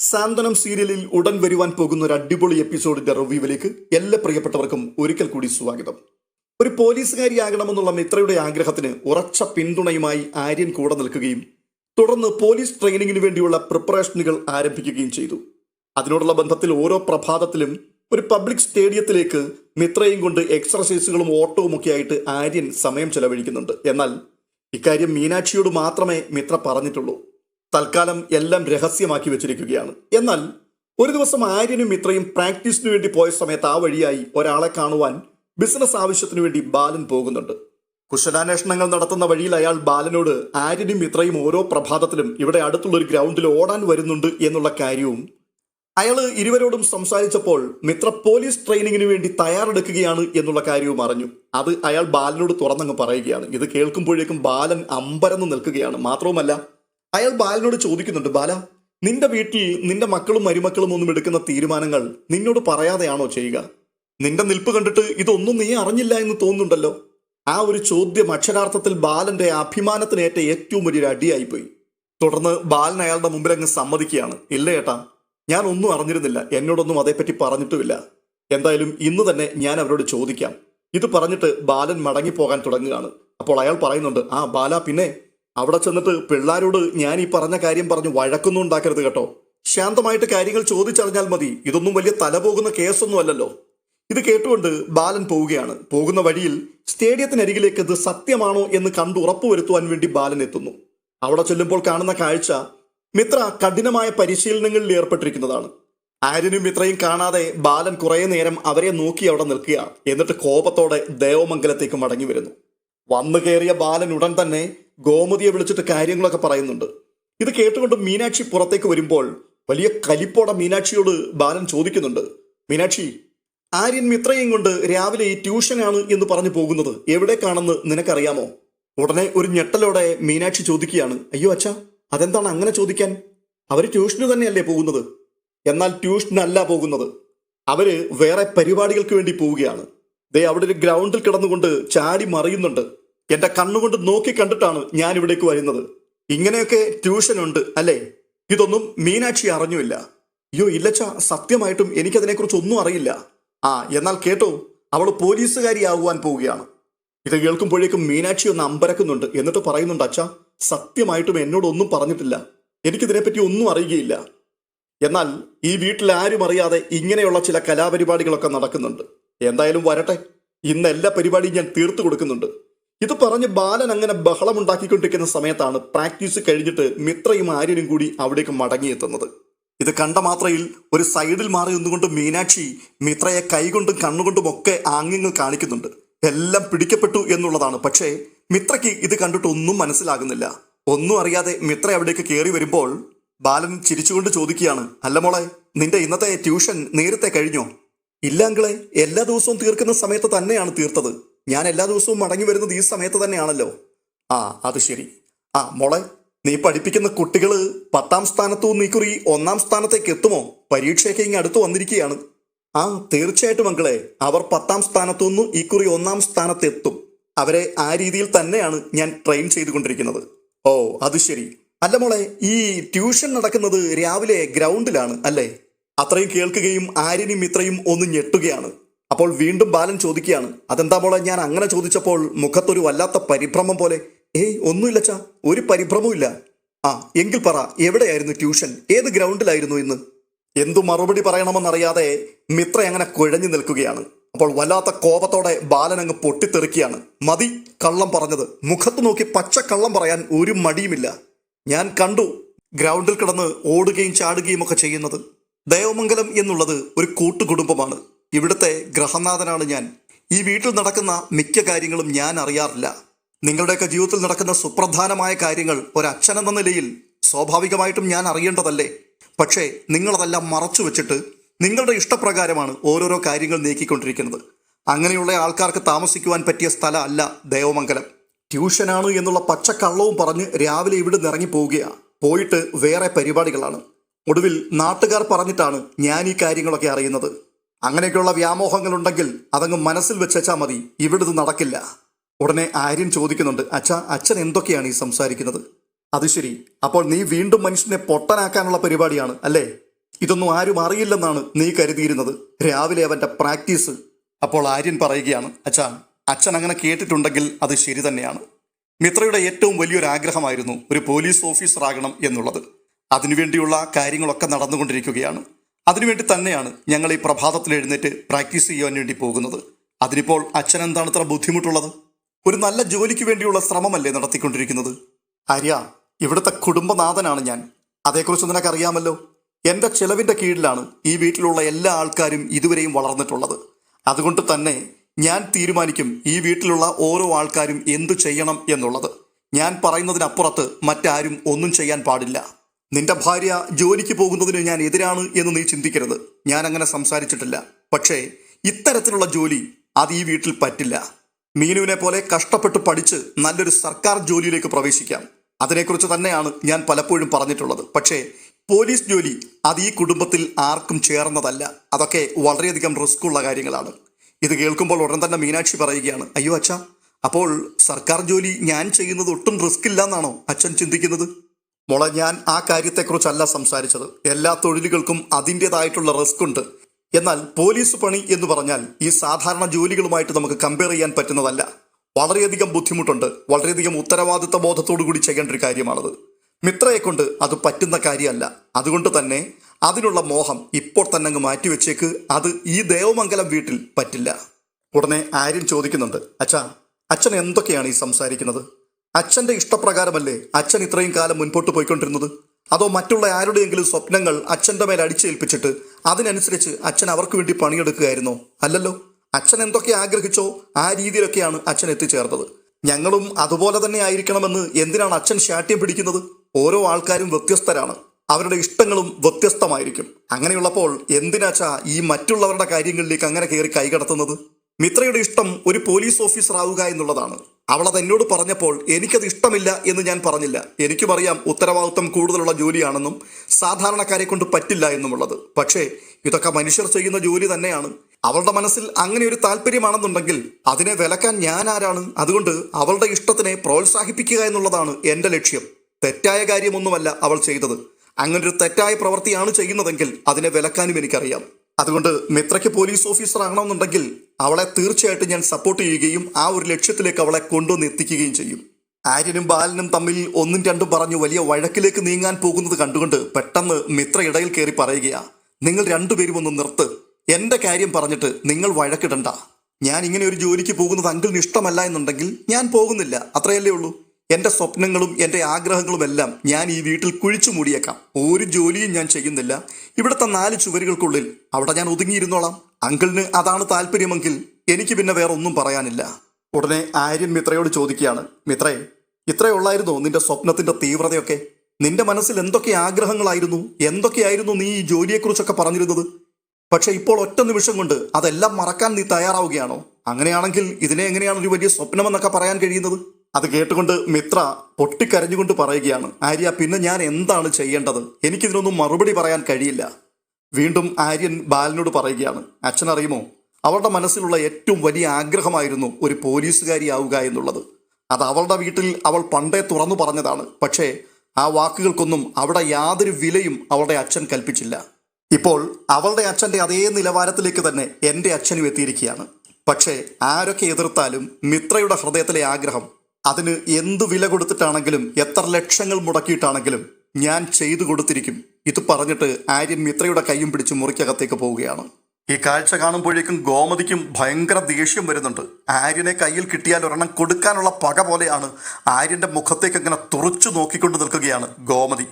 സാന്ത്വനം സീരിയലിൽ ഉടൻ വരുവാൻ പോകുന്ന ഒരു അടിപൊളി എപ്പിസോഡിന്റെ റിവ്യൂവിലേക്ക് എല്ലാ പ്രിയപ്പെട്ടവർക്കും ഒരിക്കൽ കൂടി സ്വാഗതം. ഒരു പോലീസുകാരിയാകണമെന്നുള്ള മിത്രയുടെ ആഗ്രഹത്തിന് ഉറച്ച പിന്തുണയുമായി ആര്യൻ കൂടെ നിൽക്കുകയും തുടർന്ന് പോലീസ് ട്രെയിനിങ്ങിന് വേണ്ടിയുള്ള പ്രിപ്പറേഷനുകൾ ആരംഭിക്കുകയും ചെയ്തു. അതിനോടുള്ള ബന്ധത്തിൽ ഓരോ പ്രഭാതത്തിലും ഒരു പബ്ലിക് സ്റ്റേഡിയത്തിലേക്ക് മിത്രയും കൊണ്ട് എക്സർസൈസുകളും ഓട്ടവും ഒക്കെ ആയിട്ട് ആര്യൻ സമയം ചെലവഴിക്കുന്നുണ്ട്. എന്നാൽ ഇക്കാര്യം മീനാക്ഷിയോട് മാത്രമേ മിത്ര പറഞ്ഞിട്ടുള്ളൂ. തൽക്കാലം എല്ലാം രഹസ്യമാക്കി വെച്ചിരിക്കുകയാണ്. എന്നാൽ ഒരു ദിവസം ആര്യനും മിത്രയും പ്രാക്ടീസിന് വേണ്ടി പോയ സമയത്ത് ആ വഴിയായി ഒരാളെ കാണുവാൻ ബിസിനസ് ആവശ്യത്തിനു വേണ്ടി ബാലൻ പോകുന്നുണ്ട്. കുശലാന്വേഷണങ്ങൾ നടത്തുന്ന വഴിയിൽ അയാൾ ബാലനോട് ആര്യനും മിത്രയും ഓരോ പ്രഭാതത്തിലും ഇവിടെ അടുത്തുള്ള ഒരു ഗ്രൗണ്ടിൽ ഓടാൻ വരുന്നുണ്ട് എന്നുള്ള കാര്യവും അയാൾ ഇരുവരോടും സംസാരിച്ചപ്പോൾ മിത്ര പോലീസ് ട്രെയിനിങ്ങിന് വേണ്ടി തയ്യാറെടുക്കുകയാണ് എന്നുള്ള കാര്യവും അറിഞ്ഞു. അത് അയാൾ ബാലനോട് തുറന്നങ്ങ് പറയുകയാണ്. ഇത് കേൾക്കുമ്പോഴേക്കും ബാലൻ അമ്പരന്ന് നിൽക്കുകയാണ്. മാത്രവുമല്ല അയാൾ ബാലനോട് ചോദിക്കുന്നുണ്ട് ബാല നിന്റെ വീട്ടിൽ നിന്റെ മക്കളും മരുമക്കളും ഒന്നും എടുക്കുന്ന തീരുമാനങ്ങൾ നിന്നോട് പറയാതെയാണോ ചെയ്യുക? നിന്റെ നിൽപ്പ് കണ്ടിട്ട് ഇതൊന്നും നീ അറിഞ്ഞില്ല എന്ന് തോന്നുന്നുണ്ടല്ലോ? ആ ഒരു ചോദ്യം അക്ഷരാർത്ഥത്തിൽ ബാലന്റെ അഭിമാനത്തിനേറ്റ ഏറ്റവും വലിയൊരു അടിയായിപ്പോയി. തുടർന്ന് ബാലൻ അയാളുടെ മുമ്പിൽ അങ്ങ് സമ്മതിക്കുകയാണ്. ഇല്ല ഏട്ടാ ഞാൻ ഒന്നും അറിഞ്ഞിരുന്നില്ല. എന്നോടൊന്നും അതേപ്പറ്റി പറഞ്ഞിട്ടുമില്ല. എന്തായാലും ഇന്ന് തന്നെ ഞാൻ അവരോട് ചോദിക്കാം. ഇത് പറഞ്ഞിട്ട് ബാലൻ മടങ്ങിപ്പോകാൻ തുടങ്ങുകയാണ്. അപ്പോൾ അയാൾ പറയുന്നുണ്ട് ആ ബാല പിന്നെ? അവിടെ ചെന്നിട്ട് പിള്ളാരോട് ഞാൻ ഈ പറഞ്ഞ കാര്യം പറഞ്ഞു വഴക്കൊന്നും ഉണ്ടാക്കരുത് കേട്ടോ. ശാന്തമായിട്ട് കാര്യങ്ങൾ ചോദിച്ചറിഞ്ഞാൽ മതി. ഇതൊന്നും വലിയ തല പോകുന്ന കേസൊന്നും അല്ലല്ലോ. ഇത് കേട്ടുകൊണ്ട് ബാലൻ പോവുകയാണ്. പോകുന്ന വഴിയിൽ സ്റ്റേഡിയത്തിനരികിലേക്ക് ഇത് സത്യമാണോ എന്ന് കണ്ടു ഉറപ്പുവരുത്തുവാൻ വേണ്ടി ബാലൻ എത്തുന്നു. അവിടെ ചെല്ലുമ്പോൾ കാണുന്ന കാഴ്ച മിത്ര കഠിനമായ പരിശീലനങ്ങളിൽ ഏർപ്പെട്ടിരിക്കുന്നതാണ്. ആര്യനും മിത്രയും കാണാതെ ബാലൻ കുറേ നേരം അവരെ നോക്കി അവിടെ നിൽക്കുക എന്നിട്ട് കോപത്തോടെ ദേവമംഗലത്തേക്ക് മടങ്ങി വരുന്നു. വന്നു കയറിയ ബാലൻ ഉടൻ തന്നെ ഗോമതിയെ വിളിച്ചിട്ട് കാര്യങ്ങളൊക്കെ പറയുന്നുണ്ട്. ഇത് കേട്ടുകൊണ്ട് മീനാക്ഷി പുറത്തേക്ക് വരുമ്പോൾ വലിയ കലിപ്പോടെ മീനാക്ഷിയോട് ബാലൻ ചോദിക്കുന്നുണ്ട്. മീനാക്ഷി ആര്യൻ മിത്രയും കൊണ്ട് രാവിലെ ഈ ട്യൂഷനാണ് എന്ന് പറഞ്ഞു പോകുന്നത്. എവിടേക്കാണെന്ന് നിനക്കറിയാമോ? ഉടനെ ഒരു ഞെട്ടലോടെ മീനാക്ഷി ചോദിക്കുകയാണ്. അയ്യോ അച്ഛാ അതെന്താണ് അങ്ങനെ ചോദിക്കാൻ? അവർ ട്യൂഷന് തന്നെയല്ലേ പോകുന്നത്? എന്നാൽ ട്യൂഷനല്ല പോകുന്നത്. അവർ വേറെ പരിപാടികൾക്ക് വേണ്ടി പോവുകയാണ്. ദേ അവിടെ ഒരു ഗ്രൗണ്ടിൽ കിടന്നുകൊണ്ട് ചാടി മറിയുന്നുണ്ട്. എന്റെ കണ്ണുകൊണ്ട് നോക്കി കണ്ടിട്ടാണ് ഞാൻ ഇവിടേക്ക് വരുന്നത്. ഇങ്ങനെയൊക്കെ ട്യൂഷൻ ഉണ്ട് അല്ലേ? ഇതൊന്നും മീനാക്ഷി അറിഞ്ഞുമില്ല. അയ്യോ ഇല്ലച്ച സത്യമായിട്ടും എനിക്കതിനെക്കുറിച്ച് ഒന്നും അറിയില്ല. ആ എന്നാൽ കേട്ടോ അവൾ പോലീസുകാരിയാകുവാൻ പോവുകയാണ്. ഇത് കേൾക്കുമ്പോഴേക്കും മീനാക്ഷി ഒന്ന് അമ്പരക്കുന്നുണ്ട്. എന്നിട്ട് പറയുന്നുണ്ട് അച്ഛ സത്യമായിട്ടും എന്നോടൊന്നും പറഞ്ഞിട്ടില്ല. എനിക്കിതിനെപ്പറ്റി ഒന്നും അറിയുകയില്ല. എന്നാൽ ഈ വീട്ടിൽ ആരും അറിയാതെ ഇങ്ങനെയുള്ള ചില കലാപരിപാടികളൊക്കെ നടക്കുന്നുണ്ട്. എന്തായാലും വരട്ടെ. ഇന്ന് എല്ലാ പരിപാടിയും ഞാൻ തീർത്തു കൊടുക്കുന്നുണ്ട്. ഇത് പറഞ്ഞ് ബാലൻ അങ്ങനെ ബഹളമുണ്ടാക്കിക്കൊണ്ടിരിക്കുന്ന സമയത്താണ് പ്രാക്ടീസ് കഴിഞ്ഞിട്ട് മിത്രയും ആര്യനും കൂടി അവിടേക്ക് മടങ്ങിയെത്തുന്നത്. ഇത് കണ്ട മാത്രയിൽ ഒരു സൈഡിൽ മാറി നിന്നുകൊണ്ട് മീനാക്ഷി മിത്രയെ കൈകൊണ്ടും കണ്ണുകൊണ്ടും ഒക്കെ ആംഗ്യങ്ങൾ കാണിക്കുന്നുണ്ട്. എല്ലാം പിടിക്കപ്പെട്ടു എന്നുള്ളതാണ്. പക്ഷേ മിത്രയ്ക്ക് ഇത് കണ്ടിട്ട് ഒന്നും മനസ്സിലാകുന്നില്ല. ഒന്നും അറിയാതെ മിത്ര അവിടേക്ക് കയറി വരുമ്പോൾ ബാലൻ ചിരിച്ചുകൊണ്ട് ചോദിക്കുകയാണ് അല്ല മോളെ നിന്റെ ഇന്നത്തെ ട്യൂഷൻ നേരത്തെ കഴിഞ്ഞോ? ഇല്ല അങ്കിളെ എല്ലാ ദിവസവും തീർക്കുന്ന സമയത്ത് തന്നെയാണ് തീർത്തത്. ഞാൻ എല്ലാ ദിവസവും മടങ്ങി വരുന്നത് ഈ സമയത്ത് തന്നെയാണല്ലോ. ആ അത് ശരി. ആ മോളെ നീ പഠിപ്പിക്കുന്ന കുട്ടികൾ പത്താം സ്ഥാനത്തു നിന്ന് ഇക്കുറി ഒന്നാം സ്ഥാനത്തേക്ക് എത്തുമോ? പരീക്ഷയൊക്കെ ഇങ്ങ് അടുത്ത് വന്നിരിക്കുകയാണ്. ആ തീർച്ചയായിട്ടും മക്കളെ. അവർ പത്താം സ്ഥാനത്തു നിന്ന് ഇക്കുറി ഒന്നാം സ്ഥാനത്ത് എത്തും അവരെ ആ രീതിയിൽ തന്നെയാണ് ഞാൻ ട്രെയിൻ ചെയ്തുകൊണ്ടിരിക്കുന്നത്. ഓ അത് ശരി. അല്ല മോളെ ഈ ട്യൂഷൻ നടക്കുന്നത് രാവിലെ ഗ്രൗണ്ടിലാണ് അല്ലേ? അത്രയും കേൾക്കുകയും ആര്യനും ഇത്രയും ഒന്ന് ഞെട്ടുകയാണ്. അപ്പോൾ വീണ്ടും ബാലൻ ചോദിക്കുകയാണ് അതെന്താ മോളെ ഞാൻ അങ്ങനെ ചോദിച്ചപ്പോൾ മുഖത്തൊരു വല്ലാത്ത പരിഭ്രമം പോലെ? ഏയ് ഒന്നുമില്ല ചാ ഒരു പരിഭ്രമവും ഇല്ല. ആ എങ്കിൽ പറ എവിടെയായിരുന്നു ട്യൂഷൻ? ഏത് ഗ്രൗണ്ടിലായിരുന്നു ഇന്ന്? എന്തു മറുപടി പറയണമെന്നറിയാതെ മിത്ര അങ്ങനെ കുഴഞ്ഞു നിൽക്കുകയാണ്. അപ്പോൾ വല്ലാത്ത കോപത്തോടെ ബാലൻ അങ്ങ് പൊട്ടിത്തെറിക്കുകയാണ്. മതി കള്ളം പറഞ്ഞത്. മുഖത്ത് നോക്കി പച്ച കള്ളം പറയാൻ ഒരു മടിയുമില്ല. ഞാൻ കണ്ടു ഗ്രൗണ്ടിൽ കിടന്ന് ഓടുകയും ചാടുകയും ഒക്കെ ചെയ്യുന്നത് ദേവമംഗലം എന്നുള്ളത് ഒരു കൂട്ടുകുടുംബമാണ്. ഇവിടുത്തെ ഗ്രഹനാഥനാണ് ഞാൻ. ഈ വീട്ടിൽ നടക്കുന്ന മിക്ക കാര്യങ്ങളും ഞാൻ അറിയാറില്ല. നിങ്ങളുടെയൊക്കെ ജീവിതത്തിൽ നടക്കുന്ന സുപ്രധാനമായ കാര്യങ്ങൾ ഒരച്ഛനെന്ന നിലയിൽ സ്വാഭാവികമായിട്ടും ഞാൻ അറിയേണ്ടതല്ലേ? പക്ഷേ നിങ്ങളതെല്ലാം മറച്ചു വെച്ചിട്ട് നിങ്ങളുടെ ഇഷ്ടപ്രകാരമാണ് ഓരോരോ കാര്യങ്ങൾ നീക്കിക്കൊണ്ടിരിക്കുന്നത്. അങ്ങനെയുള്ള ആൾക്കാർക്ക് താമസിക്കുവാൻ പറ്റിയ സ്ഥലമല്ല ദേവമംഗലം. ട്യൂഷനാണ് എന്നുള്ള പച്ചക്കള്ളവും പറഞ്ഞ് രാവിലെ ഇവിടെ ഇറങ്ങി പോവുകയാണ് പോയിട്ട് വേറെ പരിപാടികളാണ്. ഒടുവിൽ നാട്ടുകാർ പറഞ്ഞിട്ടാണ് ഞാൻ ഈ കാര്യങ്ങളൊക്കെ അറിയുന്നത്. അങ്ങനെയൊക്കെയുള്ള വ്യാമോഹങ്ങളുണ്ടെങ്കിൽ അതങ്ങ് മനസ്സിൽ വെച്ചാൽ മതി. ഇവിടുന്ന് നടക്കില്ല. ഉടനെ ആര്യൻ ചോദിക്കുന്നുണ്ട് അച്ഛ അച്ഛൻ എന്തൊക്കെയാണ് ഈ സംസാരിക്കുന്നത്? അത് ശരി. അപ്പോൾ നീ വീണ്ടും മനുഷ്യനെ പൊട്ടനാക്കാനുള്ള പരിപാടിയാണ് അല്ലേ? ഇതൊന്നും ആരും അറിയില്ലെന്നാണ് നീ കരുതിയിരുന്നത്. രാവിലെ അവന്റെ പ്രാക്ടീസ്. അപ്പോൾ ആര്യൻ പറയുകയാണ് അച്ഛാ അച്ഛൻ അങ്ങനെ കേട്ടിട്ടുണ്ടെങ്കിൽ അത് ശരി തന്നെയാണ്. മിത്രയുടെ ഏറ്റവും വലിയൊരു ആഗ്രഹമായിരുന്നു ഒരു പോലീസ് ഓഫീസർ ആകണം എന്നുള്ളത്. അതിനുവേണ്ടിയുള്ള കാര്യങ്ങളൊക്കെ നടന്നുകൊണ്ടിരിക്കുകയാണ്. അതിനുവേണ്ടി തന്നെയാണ് ഞങ്ങൾ ഈ പ്രഭാതത്തിൽ എഴുന്നേറ്റ് പ്രാക്ടീസ് ചെയ്യുവാൻ വേണ്ടി പോകുന്നത്. അതിനിപ്പോൾ അച്ഛൻ എന്താണ് ഇത്ര ബുദ്ധിമുട്ടുള്ളത്? ഒരു നല്ല ജോലിക്ക് വേണ്ടിയുള്ള ശ്രമമല്ലേ നടത്തിക്കൊണ്ടിരിക്കുന്നത്? ആര്യ ഇവിടുത്തെ കുടുംബനാഥനാണ് ഞാൻ. അതേക്കുറിച്ച് നിനക്കറിയാമല്ലോ എന്റെ ചെലവിന്റെ കീഴിലാണ് ഈ വീട്ടിലുള്ള എല്ലാ ആൾക്കാരും ഇതുവരെയും വളർന്നിട്ടുള്ളത്. അതുകൊണ്ട് തന്നെ ഞാൻ തീരുമാനിക്കും ഈ വീട്ടിലുള്ള ഓരോ ആൾക്കാരും എന്തു ചെയ്യണം എന്നുള്ളത്. ഞാൻ പറയുന്നതിനപ്പുറത്ത് മറ്റാരും ഒന്നും ചെയ്യാൻ പാടില്ല. നിന്റെ ഭാര്യ ജോലിക്ക് പോകുന്നതിന് ഞാൻ എതിരാണ് എന്ന് നീ ചിന്തിക്കരുത്. ഞാൻ അങ്ങനെ സംസാരിച്ചിട്ടില്ല. പക്ഷേ ഇത്തരത്തിലുള്ള ജോലി അത് ഈ വീട്ടിൽ പറ്റില്ല. മീനുവിനെ പോലെ കഷ്ടപ്പെട്ട് പഠിച്ച് നല്ലൊരു സർക്കാർ ജോലിയിലേക്ക് പ്രവേശിക്കാം. അതിനെക്കുറിച്ച് തന്നെയാണ് ഞാൻ പലപ്പോഴും പറഞ്ഞിട്ടുള്ളത്. പക്ഷേ പോലീസ് ജോലി അത് ഈ കുടുംബത്തിൽ ആർക്കും ചേർന്നതല്ല. അതൊക്കെ വളരെയധികം റിസ്ക് ഉള്ള കാര്യങ്ങളാണ്. ഇത് കേൾക്കുമ്പോൾ ഉടൻ തന്നെ മീനാക്ഷി പറയുകയാണ് അയ്യോ അച്ഛ അപ്പോൾ സർക്കാർ ജോലി ഞാൻ ചെയ്യുന്നത് ഒട്ടും റിസ്ക് ഇല്ല എന്നാണോ അച്ഛൻ ചിന്തിക്കുന്നത്? മോളെ ഞാൻ ആ കാര്യത്തെക്കുറിച്ചല്ല സംസാരിച്ചത്. എല്ലാ തൊഴിലുകൾക്കും അതിന്റെതായിട്ടുള്ള റിസ്ക് ഉണ്ട്. എന്നാൽ പോലീസ് പണി എന്ന് പറഞ്ഞാൽ ഈ സാധാരണ ജോലികളുമായിട്ട് നമുക്ക് കമ്പയർ ചെയ്യാൻ പറ്റുന്നതല്ല. വളരെയധികം ബുദ്ധിമുട്ടുണ്ട്. വളരെയധികം ഉത്തരവാദിത്ത ബോധത്തോടു കൂടി ചെയ്യേണ്ട ഒരു കാര്യമാണത്. മിത്രയെ കൊണ്ട് അത് പറ്റുന്ന കാര്യമല്ല. അതുകൊണ്ട് തന്നെ അതിനുള്ള മോഹം ഇപ്പോൾ തന്നെ അങ്ങ് മാറ്റിവെച്ചേക്ക് അത് ഈ ദേവമംഗലം വീട്ടിൽ പറ്റില്ല. ഉടനെ ആര്യൻ ചോദിക്കുന്നുണ്ട് അച്ഛാ അച്ഛൻ എന്തൊക്കെയാണ് ഈ സംസാരിക്കുന്നത്? അച്ഛന്റെ ഇഷ്ടപ്രകാരമല്ലേ അച്ഛൻ ഇത്രയും കാലം മുൻപോട്ട് പോയിക്കൊണ്ടിരുന്നത്? അതോ മറ്റുള്ള ആരുടെയെങ്കിലും സ്വപ്നങ്ങൾ അച്ഛന്റെ മേൽ അടിച്ചേൽപ്പിച്ചിട്ട് അതിനനുസരിച്ച് അച്ഛൻ അവർക്ക് വേണ്ടി പണിയെടുക്കുകയായിരുന്നോ? അല്ലല്ലോ. അച്ഛൻ എന്തൊക്കെ ആഗ്രഹിച്ചോ ആ രീതിയിലൊക്കെയാണ് അച്ഛൻ എത്തിച്ചേർന്നത്. ഞങ്ങളും അതുപോലെ തന്നെ ആയിരിക്കണമെന്ന് എന്തിനാണ് അച്ഛൻ ശാഠ്യം പിടിക്കുന്നത്? ഓരോ ആൾക്കാരും വ്യത്യസ്തരാണ്. അവരുടെ ഇഷ്ടങ്ങളും വ്യത്യസ്തമായിരിക്കും. അങ്ങനെയുള്ളപ്പോൾ എന്തിനാച്ചാ ഈ മറ്റുള്ളവരുടെ കാര്യങ്ങളിലേക്ക് അങ്ങനെ കയറി കൈകടത്തുന്നത്? മിത്രയുടെ ഇഷ്ടം ഒരു പോലീസ് ഓഫീസർ ആവുക എന്നുള്ളതാണ്. അവളത് എന്നോട് പറഞ്ഞപ്പോൾ എനിക്കത് ഇഷ്ടമില്ല എന്ന് ഞാൻ പറഞ്ഞില്ല. എനിക്കും അറിയാം ഉത്തരവാദിത്വം കൂടുതലുള്ള ജോലിയാണെന്നും സാധാരണക്കാരെ കൊണ്ട് പറ്റില്ല എന്നുമുള്ളത്. പക്ഷേ ഇതൊക്കെ മനുഷ്യർ ചെയ്യുന്ന ജോലി തന്നെയാണ്. അവളുടെ മനസ്സിൽ അങ്ങനെ ഒരു താല്പര്യമാണെന്നുണ്ടെങ്കിൽ അതിനെ വിലക്കാൻ ഞാൻ ആരാണ്? അതുകൊണ്ട് അവളുടെ ഇഷ്ടത്തിനെ പ്രോത്സാഹിപ്പിക്കുക എന്നുള്ളതാണ് എന്റെ ലക്ഷ്യം. തെറ്റായ കാര്യമൊന്നുമല്ല അവൾ ചെയ്തത്. അങ്ങനൊരു തെറ്റായ പ്രവൃത്തിയാണ് ചെയ്യുന്നതെങ്കിൽ അതിനെ വിലക്കാനും എനിക്കറിയാം. അതുകൊണ്ട് മിത്രയ്ക്ക് പോലീസ് ഓഫീസർ ആകണമെന്നുണ്ടെങ്കിൽ അവളെ തീർച്ചയായിട്ടും ഞാൻ സപ്പോർട്ട് ചെയ്യുകയും ആ ഒരു ലക്ഷ്യത്തിലേക്ക് അവളെ കൊണ്ടുവന്ന് എത്തിക്കുകയും ചെയ്യും. ആര്യനും ബാലനും തമ്മിൽ ഒന്നും രണ്ടും പറഞ്ഞു വലിയ വഴക്കിലേക്ക് നീങ്ങാൻ പോകുന്നത് കണ്ടുകൊണ്ട് പെട്ടെന്ന് മിത്ര ഇടയിൽ കയറി പറയുകയാ നിങ്ങൾ രണ്ടുപേരും ഒന്ന് നിർത്ത്. എന്റെ കാര്യം പറഞ്ഞിട്ട് നിങ്ങൾ വഴക്കിടണ്ട. ഞാൻ ഇങ്ങനെ ഒരു ജോലിക്ക് പോകുന്നത് അങ്കിളിന് ഇഷ്ടമല്ല എന്നുണ്ടെങ്കിൽ ഞാൻ പോകുന്നില്ല. അത്രയല്ലേ ഉള്ളൂ. എന്റെ സ്വപ്നങ്ങളും എന്റെ ആഗ്രഹങ്ങളുമെല്ലാം ഞാൻ ഈ വീട്ടിൽ കുഴിച്ചു മൂടിയേക്കാം. ഒരു ജോലിയും ഞാൻ ചെയ്യുന്നില്ല. ഇവിടുത്തെ നാല് ചുവരുകൾക്കുള്ളിൽ അവിടെ ഞാൻ ഒതുങ്ങിയിരുന്നോളാം. അങ്കിളിന് അതാണ് താല്പര്യമെങ്കിൽ എനിക്ക് പിന്നെ വേറെ ഒന്നും പറയാനില്ല. ഉടനെ ആര്യൻ മിത്രയോട് ചോദിക്കുകയാണ് മിത്രേ ഇത്രയുള്ളായിരുന്നോ നിന്റെ സ്വപ്നത്തിന്റെ തീവ്രതയൊക്കെ? നിന്റെ മനസ്സിൽ എന്തൊക്കെ ആഗ്രഹങ്ങളായിരുന്നു? എന്തൊക്കെയായിരുന്നു നീ ഈ ജോലിയെക്കുറിച്ചൊക്കെ പറഞ്ഞിരുന്നത്? പക്ഷെ ഇപ്പോൾ ഒറ്റ നിമിഷം കൊണ്ട് അതെല്ലാം മറക്കാൻ നീ തയ്യാറാവുകയാണോ? അങ്ങനെയാണെങ്കിൽ ഇതിനെ എങ്ങനെയാണ് ഒരു വലിയ സ്വപ്നമെന്നൊക്കെ പറയാൻ കഴിയുന്നത്? അത് കേട്ടുകൊണ്ട് മിത്ര പൊട്ടിക്കരഞ്ഞുകൊണ്ട് പറയുകയാണ് ആര്യ പിന്നെ ഞാൻ എന്താണ് ചെയ്യേണ്ടത്? എനിക്കിതിനൊന്നും മറുപടി പറയാൻ കഴിയില്ല. വീണ്ടും ആര്യൻ ബാലനോട് പറയുകയാണ് അച്ഛൻ അറിയുമോ അവളുടെ മനസ്സിലുള്ള ഏറ്റവും വലിയ ആഗ്രഹമായിരുന്നു ഒരു പോലീസുകാരിയാവുക എന്നുള്ളത്. അത് അവളുടെ വീട്ടിൽ അവൾ പണ്ടേ തുറന്നു പറഞ്ഞതാണ്. പക്ഷേ ആ വാക്കുകൾക്കൊന്നും അവിടെ യാതൊരു വിലയും അവളുടെ അച്ഛൻ കൽപ്പിച്ചില്ല. ഇപ്പോൾ അവളുടെ അച്ഛന്റെ അതേ നിലവാരത്തിലേക്ക് തന്നെ എന്റെ അച്ഛനും എത്തിയിരിക്കുകയാണ്. പക്ഷേ ആരൊക്കെ എതിർത്താലും മിത്രയുടെ ഹൃദയത്തിലെ ആഗ്രഹം അതിന് എന്തു വില കൊടുത്തിട്ടാണെങ്കിലും എത്ര ലക്ഷങ്ങൾ മുടക്കിയിട്ടാണെങ്കിലും ഞാൻ ചെയ്തു കൊടുത്തിരിക്കും. ഇത് പറഞ്ഞിട്ട് ആര്യൻ മിത്രയുടെ കൈയും പിടിച്ച് മുറിക്കകത്തേക്ക് പോവുകയാണ്. ഈ കാഴ്ച കാണുമ്പോഴേക്കും ഗോമതിക്കും ഭയങ്കര ദേഷ്യം വരുന്നുണ്ട്. ആര്യനെ കയ്യിൽ കിട്ടിയാൽ ഒരെണ്ണം കൊടുക്കാനുള്ള പക പോലെയാണ് ആര്യന്റെ മുഖത്തേക്ക് ഇങ്ങനെ തുറച്ചു നോക്കിക്കൊണ്ട് നിൽക്കുകയാണ് ഗോമതി.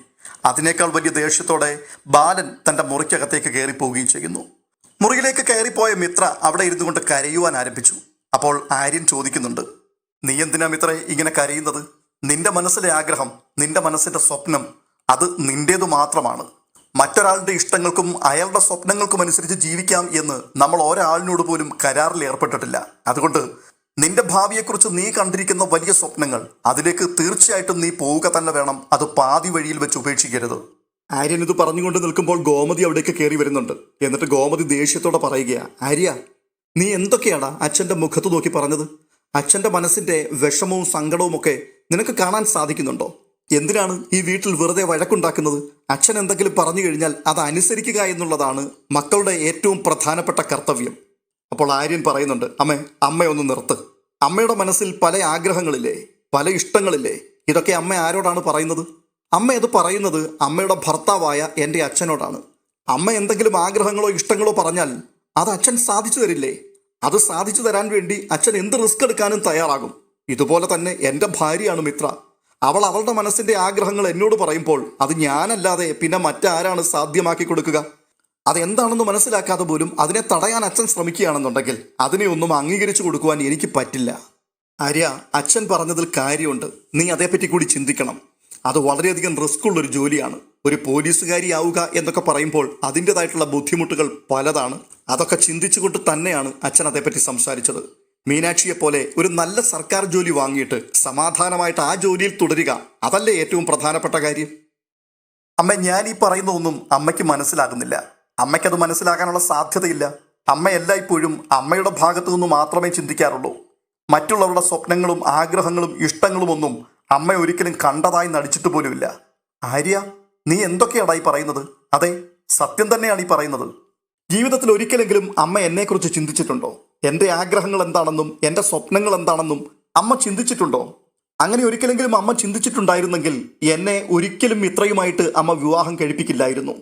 അതിനേക്കാൾ വലിയ ദേഷ്യത്തോടെ ബാലൻ തന്റെ മുറിക്കകത്തേക്ക് കയറിപ്പോവുകയും ചെയ്യുന്നു. മുറിയിലേക്ക് കയറിപ്പോയ മിത്ര അവിടെ ഇരുന്നു കൊണ്ട് കരയുവാൻ ആരംഭിച്ചു. അപ്പോൾ ആര്യൻ ചോദിക്കുന്നുണ്ട് നീ എന്തിനാ മിത്ര ഇങ്ങനെ കരയുന്നത്? നിന്റെ മനസ്സിലെ ആഗ്രഹം നിന്റെ മനസ്സിന്റെ സ്വപ്നം അത് നിന്റേതു മാത്രമാണ്. മറ്റൊരാളുടെ ഇഷ്ടങ്ങൾക്കും അയാളുടെ സ്വപ്നങ്ങൾക്കും അനുസരിച്ച് ജീവിക്കാം എന്ന് നമ്മൾ ഒരാളിനോട് പോലും കരാറിൽ ഏർപ്പെട്ടിട്ടില്ല. അതുകൊണ്ട് നിന്റെ ഭാവിയെക്കുറിച്ച് നീ കണ്ടിരിക്കുന്ന വലിയ സ്വപ്നങ്ങൾ അതിലേക്ക് തീർച്ചയായിട്ടും നീ പോവുക തന്നെ വേണം. അത് പാതി വഴിയിൽ വെച്ച് ഉപേക്ഷിക്കരുത്. ആര്യൻ ഇത് പറഞ്ഞുകൊണ്ട് നിൽക്കുമ്പോൾ ഗോമതി അവിടേക്ക് കയറി വരുന്നുണ്ട്. എന്നിട്ട് ഗോമതി ദേഷ്യത്തോടെ പറയുകയാ ആര്യ നീ എന്തൊക്കെയാടാ അച്ഛന്റെ മുഖത്ത് നോക്കി പറഞ്ഞത്? അച്ഛന്റെ മനസ്സിന്റെ വിഷമവും സങ്കടവും ഒക്കെ നിനക്ക് കാണാൻ സാധിക്കുന്നുണ്ടോ? എന്തിനാണ് ഈ വീട്ടിൽ വെറുതെ വഴക്കുണ്ടാക്കുന്നത്? അച്ഛൻ എന്തെങ്കിലും പറഞ്ഞു കഴിഞ്ഞാൽ അത് അനുസരിക്കുക എന്നുള്ളതാണ് മക്കളുടെ ഏറ്റവും പ്രധാനപ്പെട്ട കർത്തവ്യം. അപ്പോൾ ആര്യൻ പറയുന്നുണ്ട് അമ്മ അമ്മയൊന്ന് നിർത്ത്. അമ്മയുടെ മനസ്സിൽ പല ആഗ്രഹങ്ങളില്ലേ പല ഇഷ്ടങ്ങളില്ലേ? ഇതൊക്കെ അമ്മ ആരോടാണ് പറയുന്നത്? അമ്മ ഇത് പറയുന്നത് അമ്മയുടെ ഭർത്താവായ എന്റെ അച്ഛനോടാണ്. അമ്മ എന്തെങ്കിലും ആഗ്രഹങ്ങളോ ഇഷ്ടങ്ങളോ പറഞ്ഞാൽ അത് അച്ഛൻ സാധിച്ചു തരില്ലേ? അത് സാധിച്ചു തരാൻ വേണ്ടി അച്ഛൻ എന്ത് റിസ്ക് എടുക്കാനും തയ്യാറാകും. ഇതുപോലെ തന്നെ എന്റെ ഭാര്യയാണ് മിത്ര. അവൾ അവളുടെ മനസ്സിന്റെ ആഗ്രഹങ്ങൾ എന്നോട് പറയുമ്പോൾ അത് ഞാനല്ലാതെ പിന്നെ മറ്റാരാണ് സാധ്യമാക്കി കൊടുക്കുക? അതെന്താണെന്ന് മനസ്സിലാക്കാതെ പോലും അതിനെ തടയാൻ അച്ഛൻ ശ്രമിക്കുകയാണെന്നുണ്ടെങ്കിൽ അതിനെ ഒന്നും അംഗീകരിച്ചു കൊടുക്കുവാൻ എനിക്ക് പറ്റില്ല. ആര്യ അച്ഛൻ പറഞ്ഞതിൽ കാര്യമുണ്ട്. നീ അതേപ്പറ്റി കൂടി ചിന്തിക്കണം. അത് വളരെയധികം റിസ്ക് ഉള്ളൊരു ജോലിയാണ്. ഒരു പോലീസുകാരിയാവുക എന്നൊക്കെ പറയുമ്പോൾ അതിന്റെതായിട്ടുള്ള ബുദ്ധിമുട്ടുകൾ പലതാണ്. അതൊക്കെ ചിന്തിച്ചുകൊണ്ട് തന്നെയാണ് അച്ഛൻ അതേപ്പറ്റി സംസാരിച്ചത്. മീനാക്ഷിയെ പോലെ ഒരു നല്ല സർക്കാർ ജോലി വാങ്ങിയിട്ട് സമാധാനമായിട്ട് ആ ജോലിയിൽ തുടരുക അതല്ലേ ഏറ്റവും പ്രധാനപ്പെട്ട കാര്യം? അമ്മ ഞാൻ ഈ പറയുന്ന ഒന്നും അമ്മയ്ക്ക് മനസ്സിലാകുന്നില്ല. അമ്മയ്ക്കത് മനസ്സിലാകാനുള്ള സാധ്യതയില്ല. അമ്മ എല്ലായ്പ്പോഴും അമ്മയുടെ ഭാഗത്തു നിന്ന് മാത്രമേ ചിന്തിക്കാറുള്ളൂ. മറ്റുള്ളവരുടെ സ്വപ്നങ്ങളും ആഗ്രഹങ്ങളും ഇഷ്ടങ്ങളും ഒന്നും അമ്മ ഒരിക്കലും കണ്ടതായി നടിച്ചിട്ട് പോലുമില്ല. ആര്യ നീ എന്തൊക്കെയാടായി പറയുന്നത്? അതെ സത്യം തന്നെയാണ് ഈ പറയുന്നത്. ജീവിതത്തിൽ ഒരിക്കലെങ്കിലും അമ്മ എന്നെക്കുറിച്ച് ചിന്തിച്ചിട്ടുണ്ടോ? എന്റെ ആഗ്രഹങ്ങൾ എന്താണെന്നും എന്റെ സ്വപ്നങ്ങൾ എന്താണെന്നും അമ്മ ചിന്തിച്ചിട്ടുണ്ടോ? അങ്ങനെ ഒരിക്കലെങ്കിലും അമ്മ ചിന്തിച്ചിട്ടുണ്ടായിരുന്നെങ്കിൽ എന്നെ ഒരിക്കലും ഇത്രയുമായിട്ട് അമ്മ വിവാഹം കഴിപ്പിക്കില്ലായിരുന്നു.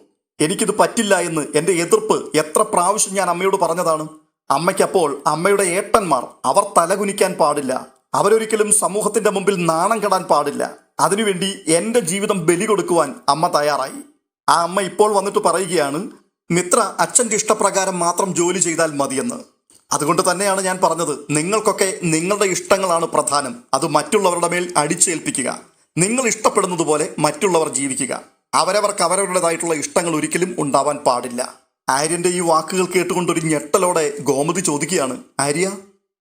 എനിക്കിത് പറ്റില്ല എന്ന് എന്റെ എതിർപ്പ് എത്ര പ്രാവശ്യം ഞാൻ അമ്മയോട് പറഞ്ഞതാണ്. അമ്മയ്ക്കപ്പോൾ അമ്മയുടെ ഏട്ടന്മാർ അവർ തലകുനിക്കാൻ പാടില്ല. അവരൊരിക്കലും സമൂഹത്തിന്റെ മുമ്പിൽ നാണം കെടാൻ പാടില്ല. അതിനുവേണ്ടി എന്റെ ജീവിതം ബലി കൊടുക്കുവാൻ അമ്മ തയ്യാറായി. ആ അമ്മ ഇപ്പോൾ വന്നിട്ട് പറയുകയാണ് മിത്ര അച്ഛന്റെ ഇഷ്ടപ്രകാരം മാത്രം ജോലി ചെയ്താൽ മതിയെന്ന്. അതുകൊണ്ട് തന്നെയാണ് ഞാൻ പറഞ്ഞത് നിങ്ങൾക്കൊക്കെ നിങ്ങളുടെ ഇഷ്ടങ്ങളാണ് പ്രധാനം. അത് മറ്റുള്ളവരുടെ മേൽ അടിച്ചേൽപ്പിക്കുക. നിങ്ങൾ ഇഷ്ടപ്പെടുന്നത് പോലെ മറ്റുള്ളവർ ജീവിക്കുക. അവരവർക്ക് അവരവരുടേതായിട്ടുള്ള ഇഷ്ടങ്ങൾ ഒരിക്കലും ഉണ്ടാവാൻ പാടില്ല. ആര്യന്റെ ഈ വാക്കുകൾ കേട്ടുകൊണ്ട് ഒരു ഞെട്ടലോടെ ഗോമതി ചോദിക്കുകയാണ് ആര്യ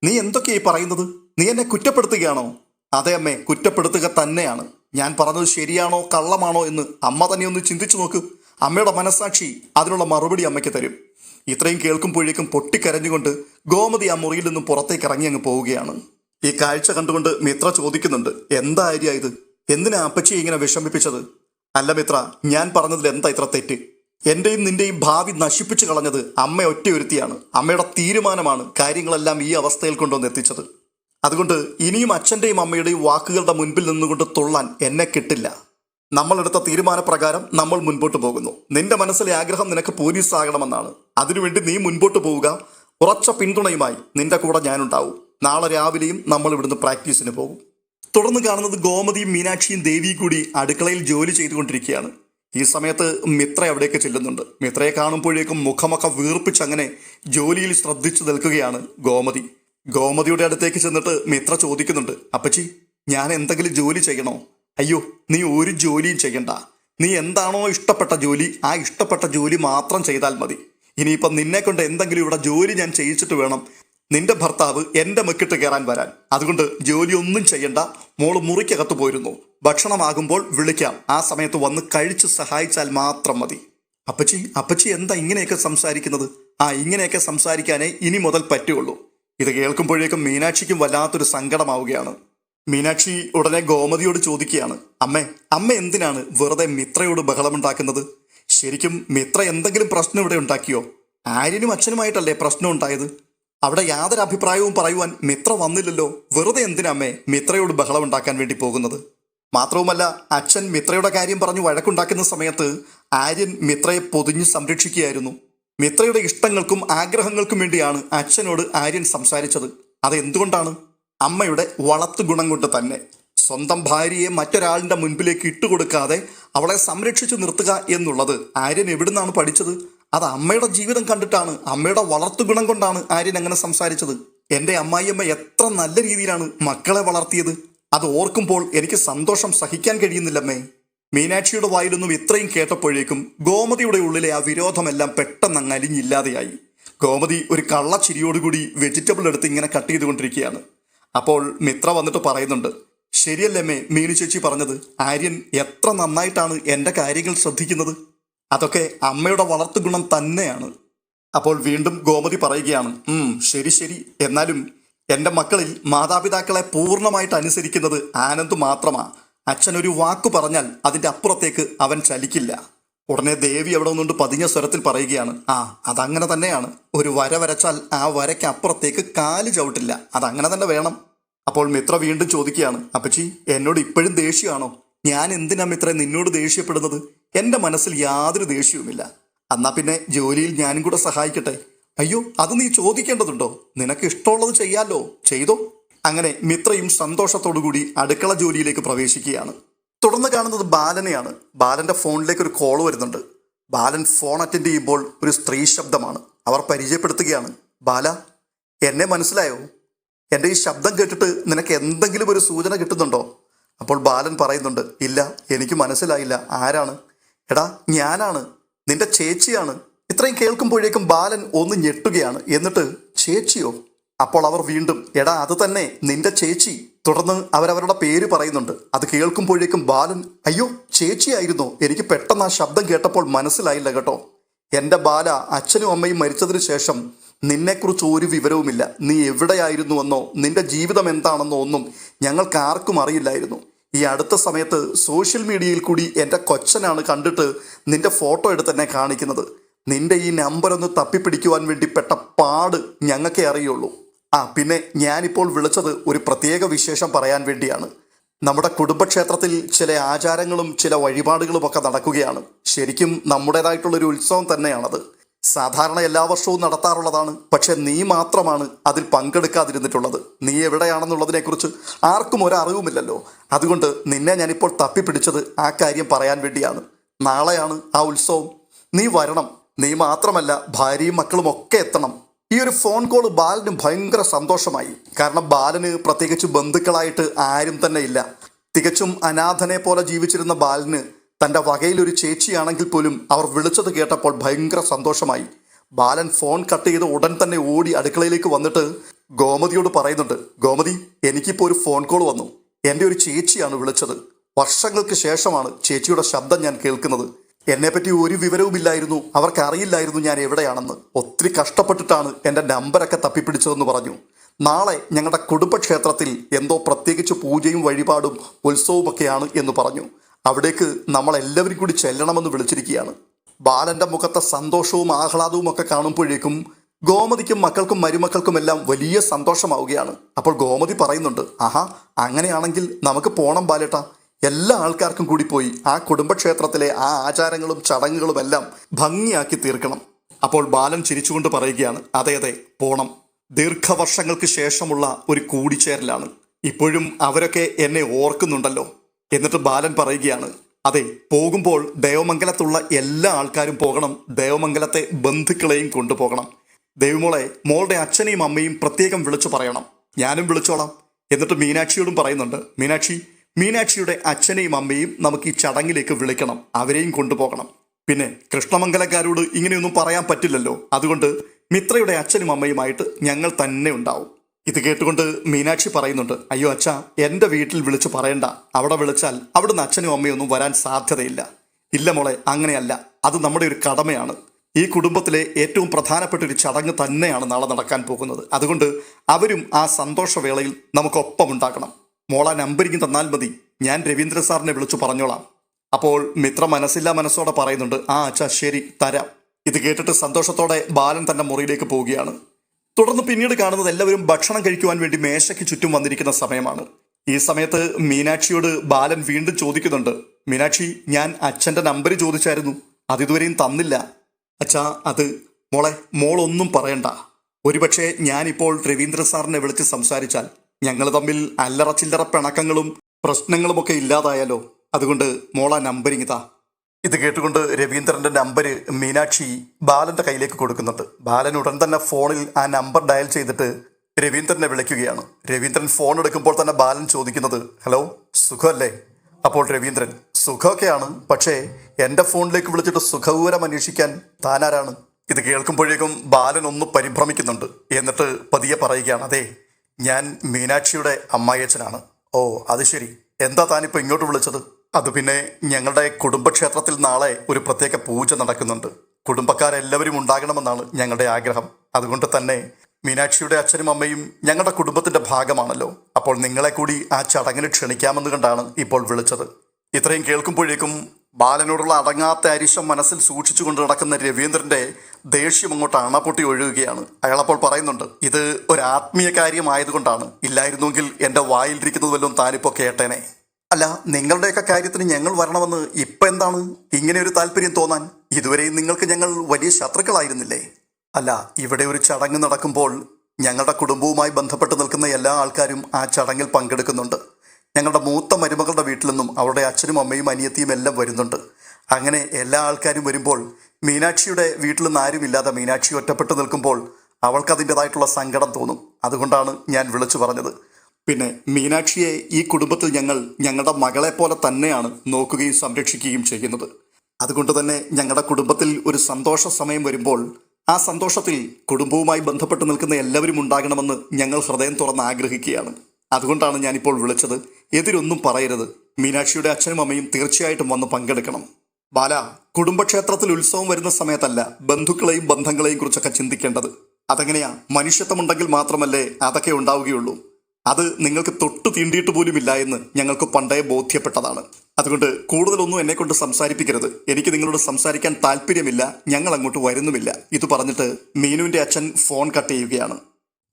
നീ എന്തൊക്കെയായി പറയുന്നത്? നീ എന്നെ കുറ്റപ്പെടുത്തുകയാണോ? അതെ അമ്മേ കുറ്റപ്പെടുത്തുക തന്നെയാണ്. ഞാൻ പറഞ്ഞത് ശരിയാണോ കള്ളമാണോ എന്ന് അമ്മ തന്നെ ഒന്ന് ചിന്തിച്ചു നോക്ക്. അമ്മയുടെ മനസാക്ഷി അതിനുള്ള മറുപടി അമ്മയ്ക്ക് തരും. ഇത്രയും കേൾക്കുമ്പോഴേക്കും പൊട്ടിക്കരഞ്ഞുകൊണ്ട് ഗോമതി ആ മുറിയിൽ നിന്നും പുറത്തേക്ക് ഇറങ്ങി അങ്ങ് പോവുകയാണ്. ഈ കാഴ്ച കണ്ടുകൊണ്ട് മിത്ര ചോദിക്കുന്നുണ്ട് എന്താ ആര്യ ഇത്? എന്തിനാ അപ്പച്ചിയെ ഇങ്ങനെ വിഷമിപ്പിച്ചത്? അല്ല മിത്ര ഞാൻ പറഞ്ഞതിൽ എന്താ ഇത്ര തെറ്റ്? എന്റെയും നിന്റെയും ഭാവി നശിപ്പിച്ചു കളഞ്ഞത് അമ്മ ഒറ്റയൊരുത്തിയാണ്. അമ്മയുടെ തീരുമാനമാണ് കാര്യങ്ങളെല്ലാം ഈ അവസ്ഥയിൽ കൊണ്ടുവന്ന് എത്തിച്ചത്. അതുകൊണ്ട് ഇനിയും അച്ഛന്റെയും അമ്മയുടെയും വാക്കുകളുടെ മുൻപിൽ നിന്നുകൊണ്ട് തുള്ളാൻ എന്നെ കിട്ടില്ല. നമ്മളെടുത്ത തീരുമാനപ്രകാരം നമ്മൾ മുൻപോട്ട് പോകുന്നു. നിന്റെ മനസ്സിലെ ആഗ്രഹം നിനക്ക് പോലീസ് ആകണമെന്നാണ് അതിനുവേണ്ടി നീ മുൻപോട്ട് പോവുക. ഉറച്ച പിന്തുണയുമായി നിന്റെ കൂടെ ഞാനുണ്ടാവും. നാളെ രാവിലെയും നമ്മൾ ഇവിടുന്ന് പ്രാക്ടീസിന് പോകും. തുടർന്ന് കാണുന്നത് ഗോമതിയും മീനാക്ഷിയും ദേവി കൂടി അടുക്കളയിൽ ജോലി ചെയ്തുകൊണ്ടിരിക്കുകയാണ്. ഈ സമയത്ത് മിത്ര അവിടേക്ക് ചെല്ലുന്നുണ്ട്. മിത്രയെ കാണുമ്പോഴേക്കും മുഖമൊക്കെ വീർപ്പിച്ച് അങ്ങനെ ജോലിയിൽ ശ്രദ്ധിച്ചു നിൽക്കുകയാണ് ഗോമതി. ഗോമതിയുടെ അടുത്തേക്ക് ചെന്നിട്ട് മിത്ര ചോദിക്കുന്നുണ്ട് അപ്പച്ചി ഞാൻ എന്തെങ്കിലും ജോലി ചെയ്യണോ? അയ്യോ നീ ഒരു ജോലിയും ചെയ്യണ്ട. നീ എന്താണോ ഇഷ്ടപ്പെട്ട ജോലി ആ ഇഷ്ടപ്പെട്ട ജോലി മാത്രം ചെയ്താൽ മതി. ഇനിയിപ്പം നിന്നെ കൊണ്ട് എന്തെങ്കിലും ഇവിടെ ജോലി ഞാൻ ചെയ്യിച്ചിട്ട് വേണം നിന്റെ ഭർത്താവ് എന്റെ മെക്കിട്ട് കയറാൻ വരാൻ. അതുകൊണ്ട് ജോലി ഒന്നും ചെയ്യണ്ട. മോൾ മുറിക്കകത്ത് പോയിരുന്നു. ഭക്ഷണമാകുമ്പോൾ വിളിക്കാം. ആ സമയത്ത് വന്ന് കഴിച്ച് സഹായിച്ചാൽ മാത്രം മതി. അപ്പച്ചി അപ്പച്ചി എന്താ ഇങ്ങനെയൊക്കെ സംസാരിക്കുന്നത്? ആ ഇങ്ങനെയൊക്കെ സംസാരിക്കാനേ ഇനി മുതൽ പറ്റുള്ളൂ. ഇത് കേൾക്കുമ്പോഴേക്കും മീനാക്ഷിക്കും വല്ലാത്തൊരു സങ്കടമാവുകയാണ്. മീനാക്ഷി ഉടനെ ഗോമതിയോട് ചോദിക്കുകയാണ്. അമ്മേ അമ്മ എന്തിനാണ് വെറുതെ മിത്രയോട് ബഹളമുണ്ടാക്കുന്നത്? ശരിക്കും മിത്ര എന്തെങ്കിലും പ്രശ്നം ഇവിടെ ഉണ്ടാക്കിയോ? ആര്യനും അച്ഛനുമായിട്ടല്ലേ പ്രശ്നം ഉണ്ടായത്? അവിടെ യാതൊരു അഭിപ്രായവും പറയുവാൻ മിത്ര വന്നില്ലല്ലോ. വെറുതെ എന്തിനമ്മേ മിത്രയോട് ബഹളം ഉണ്ടാക്കാൻ വേണ്ടി പോകുന്നത്? മാത്രവുമല്ല അച്ഛൻ മിത്രയുടെ കാര്യം പറഞ്ഞു വഴക്കുണ്ടാക്കുന്ന സമയത്ത് ആര്യൻ മിത്രയെ പൊതിഞ്ഞു സംരക്ഷിക്കുകയായിരുന്നു. മിത്രയുടെ ഇഷ്ടങ്ങൾക്കും ആഗ്രഹങ്ങൾക്കും വേണ്ടിയാണ് അച്ഛനോട് ആര്യൻ സംസാരിച്ചത്. അതെന്തുകൊണ്ടാണ്? അമ്മയുടെ വളർത്തു ഗുണം കൊണ്ട് തന്നെ സ്വന്തം ഭാര്യയെ മറ്റൊരാളിന്റെ മുൻപിലേക്ക് ഇട്ടുകൊടുക്കാതെ അവളെ സംരക്ഷിച്ചു നിർത്തുക എന്നുള്ളത് ആര്യൻ എവിടുന്നാണ് പഠിച്ചത്? അത് അമ്മയുടെ ജീവിതം കണ്ടിട്ടാണ് അമ്മയുടെ വളർത്തു ഗുണം കൊണ്ടാണ് ആര്യൻ അങ്ങനെ സംസാരിച്ചത്. എന്റെ അമ്മായിയമ്മ എത്ര നല്ല രീതിയിലാണ് മക്കളെ വളർത്തിയത്. അത് ഓർക്കുമ്പോൾ എനിക്ക് സന്തോഷം സഹിക്കാൻ കഴിയുന്നില്ലമ്മേ. മീനാക്ഷിയുടെ വായിലൊന്നും ഇത്രയും കേട്ടപ്പോഴേക്കും ഗോമതിയുടെ ഉള്ളിലെ ആ വിരോധമെല്ലാം പെട്ടെന്ന് അങ്ങ് അലിഞ്ഞില്ലാതെയായി ഗോമതി ഒരു കള്ളച്ചിരിയോടുകൂടി വെജിറ്റബിൾ എടുത്ത് ഇങ്ങനെ കട്ട് ചെയ്തുകൊണ്ടിരിക്കുകയാണ്. അപ്പോൾ മിത്ര വന്നിട്ട് പറയുന്നുണ്ട് ശരിയല്ലേ മീനു ചേച്ചി പറഞ്ഞത്? ആര്യൻ എത്ര നന്നായിട്ടാണ് എന്റെ കാര്യങ്ങൾ ശ്രദ്ധിക്കുന്നത്? അതൊക്കെ അമ്മയുടെ വളർത്തു ഗുണം തന്നെയാണ്. അപ്പോൾ വീണ്ടും ഗോമതി പറയുകയാണ് ശരി ശരി. എന്നാലും എന്റെ മക്കളിൽ മാതാപിതാക്കളെ പൂർണമായിട്ട് അനുസരിക്കുന്നത് ആനന്ദ് മാത്രമാണ് അച്ഛൻ ഒരു വാക്കു പറഞ്ഞാൽ അതിന്റെ അപ്പുറത്തേക്ക് അവൻ ചലിക്കില്ല. ഉടനെ ദേവി അവിടെ നിന്നുകൊണ്ട് പതിഞ്ഞ സ്വരത്തിൽ പറയുകയാണ് ആ അതങ്ങനെ തന്നെയാണ്. ഒരു വര വരച്ചാൽ ആ വരയ്ക്ക് അപ്പുറത്തേക്ക് കാൽ ചവിട്ടില്ല. അതങ്ങനെ തന്നെ വേണം. അപ്പോൾ മിത്ര വീണ്ടും ചോദിക്കുകയാണ് അപ്പച്ചി എന്നോട് ഇപ്പോഴും ദേഷ്യമാണോ? ഞാൻ എന്തിനാ മിത്ര നിന്നോട് ദേഷ്യപ്പെടുന്നത്? എന്റെ മനസ്സിൽ യാതൊരു ദേഷ്യവുമില്ല. എന്നാ പിന്നെ ജോലിയിൽ ഞാനും കൂടെ സഹായിക്കട്ടെ. അയ്യോ അത് നീ ചോദിക്കേണ്ടതുണ്ടോ? നിനക്ക് ഇഷ്ടമുള്ളത് ചെയ്യാലോ? ചെയ്തോ? അങ്ങനെ മിത്രയും സന്തോഷത്തോടുകൂടി അടുക്കള ജോലിയിലേക്ക് പ്രവേശിക്കുകയാണ്. തുടർന്ന് കാണുന്നത് ബാലനെയാണ്. ബാലന്റെ ഫോണിലേക്ക് ഒരു കോൾ വരുന്നുണ്ട്. ബാലൻ ഫോൺ അറ്റൻഡ് ചെയ്യുമ്പോൾ ഒരു സ്ത്രീ ശബ്ദമാണ്. അവർ പരിചയപ്പെടുത്തുകയാണ്. ബാല എന്നെ മനസ്സിലായോ? എന്റെ ഈ ശബ്ദം കേട്ടിട്ട് നിനക്ക് എന്തെങ്കിലും ഒരു സൂചന കിട്ടുന്നുണ്ടോ? അപ്പോൾ ബാലൻ പറയുന്നുണ്ട് ഇല്ല എനിക്ക് മനസ്സിലായില്ല. ആരാണ്? എടാ ഞാനാണ്. നിന്റെ ചേച്ചിയാണ്. ഇത്രയും കേൾക്കുമ്പോഴേക്കും ബാലൻ ഒന്ന് ഞെട്ടുകയാണ്. എന്നിട്ട് ചേച്ചിയോ? അപ്പോൾ അവർ വീണ്ടും എടാ അത് തന്നെ നിന്റെ ചേച്ചി. തുടർന്ന് അവരവരുടെ പേര് പറയുന്നുണ്ട്. അത് കേൾക്കുമ്പോഴേക്കും ബാലൻ അയ്യോ ചേച്ചിയായിരുന്നു എനിക്ക് പെട്ടെന്ന് ആ ശബ്ദം കേട്ടപ്പോൾ മനസ്സിലായില്ല കേട്ടോ. എന്റെ ബാല അച്ഛനും അമ്മയും മരിച്ചതിന് ശേഷം നിന്നെക്കുറിച്ച് ഒരു വിവരവുമില്ല. നീ എവിടെയായിരുന്നുവെന്നോ നിന്റെ ജീവിതം എന്താണെന്നോ ഒന്നും ഞങ്ങൾക്ക് ആർക്കും അറിയില്ലായിരുന്നു. ഈ അടുത്ത സമയത്ത് സോഷ്യൽ മീഡിയയിൽ കൂടി എന്റെ കൊച്ചനാണ് കണ്ടിട്ട് നിന്റെ ഫോട്ടോ എടുത്ത് എന്നെ കാണിക്കുന്നത്. നിന്റെ ഈ നമ്പർ ഒന്ന് തപ്പിപ്പിടിക്കുവാൻ വേണ്ടി പെട്ട പാട് ഞങ്ങൾക്കേ അറിയുള്ളൂ. ആ പിന്നെ ഞാനിപ്പോൾ വിളിച്ചത് ഒരു പ്രത്യേക വിശേഷം പറയാൻ വേണ്ടിയാണ്. നമ്മുടെ കുടുംബക്ഷേത്രത്തിൽ ചില ആചാരങ്ങളും ചില വഴിപാടുകളും ഒക്കെ നടക്കുകയാണ്. ശരിക്കും നമ്മുടേതായിട്ടുള്ളൊരു ഉത്സവം തന്നെയാണത്. സാധാരണ എല്ലാ വർഷവും നടത്താറുള്ളതാണ്. പക്ഷെ നീ മാത്രമാണ് അതിൽ പങ്കെടുക്കാതിരുന്നിട്ടുള്ളത്. നീ എവിടെയാണെന്നുള്ളതിനെക്കുറിച്ച് ആർക്കും ഒരറിവുമില്ലല്ലോ. അതുകൊണ്ട് നിന്നെ ഞാനിപ്പോൾ തപ്പിപ്പിടിച്ചത് ആ കാര്യം പറയാൻ വേണ്ടിയാണ്. നാളെയാണ് ആ ഉത്സവം. നീ വരണം. നീ മാത്രമല്ല ഭാര്യയും മക്കളും ഒക്കെ എത്തണം. ഈ ഒരു ഫോൺ കോൾ ബാലന് ഭയങ്കര സന്തോഷമായി. കാരണം ബാലന് പ്രത്യേകിച്ച് ബന്ധുക്കളായിട്ട് ആരും തന്നെ ഇല്ല. തികച്ചും അനാഥനെ പോലെ ജീവിച്ചിരുന്ന ബാലന് തന്റെ വകയിലൊരു ചേച്ചിയാണെങ്കിൽ പോലും അവർ വിളിച്ചത് കേട്ടപ്പോൾ ഭയങ്കര സന്തോഷമായി. ബാലൻ ഫോൺ കട്ട് ചെയ്ത് ഉടൻ തന്നെ ഓടി അടുക്കളയിലേക്ക് വന്നിട്ട് ഗോമതിയോട് പറയുന്നുണ്ട് ഗോമതി എനിക്കിപ്പോൾ ഒരു ഫോൺ കോൾ വന്നു. എന്റെ ഒരു ചേച്ചിയാണ് വിളിച്ചത്. വർഷങ്ങൾക്ക് ശേഷമാണ് ചേച്ചിയുടെ ശബ്ദം ഞാൻ കേൾക്കുന്നത്. എന്നെപ്പറ്റി ഒരു വിവരവുമില്ലായിരുന്നു. അവർക്ക് അറിയില്ലായിരുന്നു ഞാൻ എവിടെയാണെന്ന്. ഒത്തിരി കഷ്ടപ്പെട്ടിട്ടാണ് എന്റെ നമ്പരൊക്കെ തപ്പിപ്പിടിച്ചതെന്ന് പറഞ്ഞു. നാളെ ഞങ്ങളുടെ കുടുംബക്ഷേത്രത്തിൽ എന്തോ പ്രത്യേകിച്ച് പൂജയും വഴിപാടും ഉത്സവമൊക്കെയാണ് എന്ന് പറഞ്ഞു. അവിടേക്ക് നമ്മളെല്ലാവരും കൂടി ചെല്ലണമെന്ന് വിളിച്ചിരിക്കുകയാണ്. ബാലന്റെ മുഖത്തെ സന്തോഷവും ആഹ്ലാദവും ഒക്കെ കാണുമ്പോഴേക്കും ഗോമതിക്കും മക്കൾക്കും മരുമക്കൾക്കും എല്ലാം വലിയ സന്തോഷമാവുകയാണ്. അപ്പോൾ ഗോമതി പറയുന്നുണ്ട് ആഹാ അങ്ങനെയാണെങ്കിൽ നമുക്ക് പോണം ബാലേട്ട. എല്ലാ ആൾക്കാർക്കും കൂടി പോയി ആ കുടുംബക്ഷേത്രത്തിലെ ആ ആചാരങ്ങളും ചടങ്ങുകളും എല്ലാം ഭംഗിയാക്കി തീർക്കണം. അപ്പോൾ ബാലൻ ചിരിച്ചുകൊണ്ട് പറയുകയാണ് അതെ അതെ പോണം. ദീർഘവർഷങ്ങൾക്ക് ശേഷമുള്ള ഒരു കൂടിച്ചേരലാണ്. ഇപ്പോഴും അവരൊക്കെ എന്നെ ഓർക്കുന്നുണ്ടല്ലോ. എന്നിട്ട് ബാലൻ പറയുകയാണ് അതെ പോകുമ്പോൾ ദേവമംഗലത്തുള്ള എല്ലാ ആൾക്കാരും പോകണം. ദേവമംഗലത്തെ ബന്ധുക്കളെയും കൊണ്ടുപോകണം. ദേവിമോളെ മോളുടെ അച്ഛനെയും അമ്മയും പ്രത്യേകം വിളിച്ചു പറയണം. ഞാനും വിളിച്ചോളാം. എന്നിട്ട് മീനാക്ഷിയോടും പറയുന്നുണ്ട് മീനാക്ഷി മീനാക്ഷിയുടെ അച്ഛനെയും അമ്മയും നമുക്ക് ഈ ചടങ്ങിലേക്ക് വിളിക്കണം. അവരെയും കൊണ്ടുപോകണം. പിന്നെ കൃഷ്ണമംഗലക്കാരോട് ഇങ്ങനെയൊന്നും പറയാൻ പറ്റില്ലല്ലോ. അതുകൊണ്ട് മിത്രയുടെ അച്ഛനും അമ്മയുമായിട്ട് ഞങ്ങൾ തന്നെ ഉണ്ടാവും. ഇത് കേട്ടുകൊണ്ട് മീനാക്ഷി പറയുന്നുണ്ട് അയ്യോ അച്ഛ എന്റെ വീട്ടിൽ വിളിച്ച് പറയണ്ട. അവിടെ വിളിച്ചാൽ അവിടുന്ന് അച്ഛനും അമ്മയൊന്നും വരാൻ സാധ്യതയില്ല. ഇല്ല മോളെ അങ്ങനെയല്ല. അത് നമ്മുടെ ഒരു കടമയാണ്. ഈ കുടുംബത്തിലെ ഏറ്റവും പ്രധാനപ്പെട്ട ഒരു ചടങ്ങ് തന്നെയാണ് നാളെ നടക്കാൻ പോകുന്നത്. അതുകൊണ്ട് അവരും ആ സന്തോഷവേളയിൽ നമുക്കൊപ്പം ഉണ്ടാക്കണം മോള നമ്പരിങ് തന്നാൽ മതി. ഞാൻ രവീന്ദ്ര സാറിനെ വിളിച്ചു പറഞ്ഞോളാം. അപ്പോൾ മിത്ര മനസ്സില്ല മനസ്സോടെ പറയുന്നുണ്ട് ആ അച്ഛാ ശരി തരാം. ഇത് കേട്ടിട്ട് സന്തോഷത്തോടെ ബാലൻ തന്റെ മുറിയിലേക്ക് പോവുകയാണ്. തുടർന്ന് പിന്നീട് കാണുന്നത് എല്ലാവരും ഭക്ഷണം കഴിക്കുവാൻ വേണ്ടി മേശയ്ക്ക് ചുറ്റും വന്നിരിക്കുന്ന സമയമാണ്. ഈ സമയത്ത് മീനാക്ഷിയോട് ബാലൻ വീണ്ടും ചോദിക്കുന്നുണ്ട് മീനാക്ഷി ഞാൻ അച്ഛന്റെ നമ്പർ ചോദിച്ചായിരുന്നു അത് ഇതുവരെയും തന്നില്ല. അച്ഛാ അത് മോളെ മോളൊന്നും പറയണ്ട. ഒരുപക്ഷെ ഞാനിപ്പോൾ രവീന്ദ്ര സാറിനെ വിളിച്ച് സംസാരിച്ചാൽ ഞങ്ങൾ തമ്മിൽ അല്ലറ ചില്ലറ പിണക്കങ്ങളും പ്രശ്നങ്ങളുമൊക്കെ ഇല്ലാതായാലോ? അതുകൊണ്ട് മോള നമ്പരിങ് താ ഇത് കേട്ടുകൊണ്ട് രവീന്ദ്രന്റെ നമ്പർ മീനാക്ഷി ബാലന്റെ കയ്യിലേക്ക് കൊടുക്കുന്നുണ്ട്. ബാലൻ ഉടൻ തന്നെ ഫോണിൽ ആ നമ്പർ ഡയൽ ചെയ്തിട്ട് രവീന്ദ്രനെ വിളിക്കുകയാണ്. രവീന്ദ്രൻ ഫോൺ എടുക്കുമ്പോൾ തന്നെ ബാലൻ ചോദിക്കുന്നത് ഹലോ സുഖമല്ലേ അപ്പോൾ രവീന്ദ്രൻ സുഖമൊക്കെയാണ് പക്ഷേ എന്റെ ഫോണിലേക്ക് വിളിച്ചിട്ട് സുഖവിവരം അന്വേഷിക്കാൻ താനാരാണ് ഇത് കേൾക്കുമ്പോഴേക്കും ബാലൻ ഒന്ന് പരിഭ്രമിക്കുന്നുണ്ട്. എന്നിട്ട് പതിയെ പറയുകയാണ് അതെ ഞാൻ മീനാക്ഷിയുടെ അമ്മായിയച്ഛനാണ്. ഓ അത് ശരി. എന്താ താനിപ്പോൾ ഇങ്ങോട്ട് വിളിച്ചത്? അത് പിന്നെ ഞങ്ങളുടെ കുടുംബക്ഷേത്രത്തിൽ നാളെ ഒരു പ്രത്യേക പൂജ നടക്കുന്നുണ്ട്. കുടുംബക്കാരെല്ലാവരും ഉണ്ടാകണമെന്നാണ് ഞങ്ങളുടെ ആഗ്രഹം. അതുകൊണ്ട് തന്നെ മീനാക്ഷിയുടെ അച്ഛനും അമ്മയും ഞങ്ങളുടെ കുടുംബത്തിന്റെ ഭാഗമാണല്ലോ. അപ്പോൾ നിങ്ങളെ കൂടി ആ ചടങ്ങിന് ക്ഷണിക്കാമെന്ന് കണ്ടാണ് ഇപ്പോൾ വിളിച്ചത്. ഇത്രയും കേൾക്കുമ്പോഴേക്കും ബാലനോടുള്ള അടങ്ങാത്ത അരിശം മനസ്സിൽ സൂക്ഷിച്ചുകൊണ്ട് നടക്കുന്ന രവീന്ദ്രന്റെ ദേഷ്യം അങ്ങോട്ട് അണപൊട്ടി ഒഴുകുകയാണ്. അയാൾ അപ്പോൾ പറയുന്നുണ്ട് ഇത് ഒരു ആത്മീയ കാര്യമായതുകൊണ്ടാണ്. ഇല്ലായിരുന്നെങ്കിൽ എന്റെ വായിലിരിക്കുന്നത് വല്ലതും താനിപ്പോൾ കേട്ടേനെ. അല്ല നിങ്ങളുടെയൊക്കെ കാര്യത്തിന് ഞങ്ങൾ വരണമെന്ന് ഇപ്പം എന്താണ്? ഇങ്ങനെ ഒരു താല്പര്യം തോന്നാൻ ഇതുവരെയും നിങ്ങൾക്ക് ഞങ്ങൾ വലിയ ശത്രുക്കളായിരുന്നില്ലേ? അല്ല ഇവിടെ ഒരു ചടങ്ങ് നടക്കുമ്പോൾ ഞങ്ങളുടെ കുടുംബവുമായി ബന്ധപ്പെട്ട് നിൽക്കുന്ന എല്ലാ ആൾക്കാരും ആ ചടങ്ങിൽ പങ്കെടുക്കുന്നുണ്ട്. ഞങ്ങളുടെ മൂത്ത മരുമകളുടെ വീട്ടിൽ നിന്നും അവരുടെ അച്ഛനും അമ്മയും അനിയത്തിയും എല്ലാം വരുന്നുണ്ട്. അങ്ങനെ എല്ലാ ആൾക്കാരും വരുമ്പോൾ മീനാക്ഷിയുടെ വീട്ടിൽ നിന്ന് ആരുമില്ലാതെ മീനാക്ഷി ഒറ്റപ്പെട്ട് നിൽക്കുമ്പോൾ അവൾക്ക് അതിന്റെതായിട്ടുള്ള സങ്കടം തോന്നും. അതുകൊണ്ടാണ് ഞാൻ വിളിച്ചു പറഞ്ഞത്. പിന്നെ മീനാക്ഷിയെ ഈ കുടുംബത്തിൽ ഞങ്ങൾ ഞങ്ങളുടെ മകളെ പോലെ തന്നെയാണ് നോക്കുകയും സംരക്ഷിക്കുകയും ചെയ്യുന്നത്. അതുകൊണ്ട് തന്നെ ഞങ്ങളുടെ കുടുംബത്തിൽ ഒരു സന്തോഷ സമയം വരുമ്പോൾ ആ സന്തോഷത്തിൽ കുടുംബവുമായി ബന്ധപ്പെട്ട് നിൽക്കുന്ന എല്ലാവരും ഉണ്ടാകണമെന്ന് ഞങ്ങൾ ഹൃദയം തുറന്ന് ആഗ്രഹിക്കുകയാണ്. അതുകൊണ്ടാണ് ഞാനിപ്പോൾ വിളിച്ചത്. എതിരൊന്നും പറയരുത്. മീനാക്ഷിയുടെ അച്ഛനും അമ്മയും തീർച്ചയായിട്ടും വന്ന് പങ്കെടുക്കണം. ബാല കുടുംബക്ഷേത്രത്തിൽ ഉത്സവം വരുന്ന സമയത്തല്ല ബന്ധുക്കളെയും ബന്ധങ്ങളെയും കുറിച്ചൊക്കെ ചിന്തിക്കേണ്ടത്. അതെങ്ങനെയാ? മനുഷ്യത്വമുണ്ടെങ്കിൽ മാത്രമല്ലേ അതൊക്കെ ഉണ്ടാവുകയുള്ളൂ. അത് നിങ്ങൾക്ക് തൊട്ടു തീണ്ടിയിട്ട് പോലുമില്ല എന്ന് ഞങ്ങൾക്ക് പണ്ടേ ബോധ്യപ്പെട്ടതാണ്. അതുകൊണ്ട് കൂടുതലൊന്നും എന്നെ കൊണ്ട് സംസാരിപ്പിക്കരുത്. എനിക്ക് നിങ്ങളോട് സംസാരിക്കാൻ താല്പര്യമില്ല. ഞങ്ങൾ അങ്ങോട്ട് വരുന്നുമില്ല. ഇത് പറഞ്ഞിട്ട് മീനുവിന്റെ അച്ഛൻ ഫോൺ കട്ട് ചെയ്യുകയാണ്.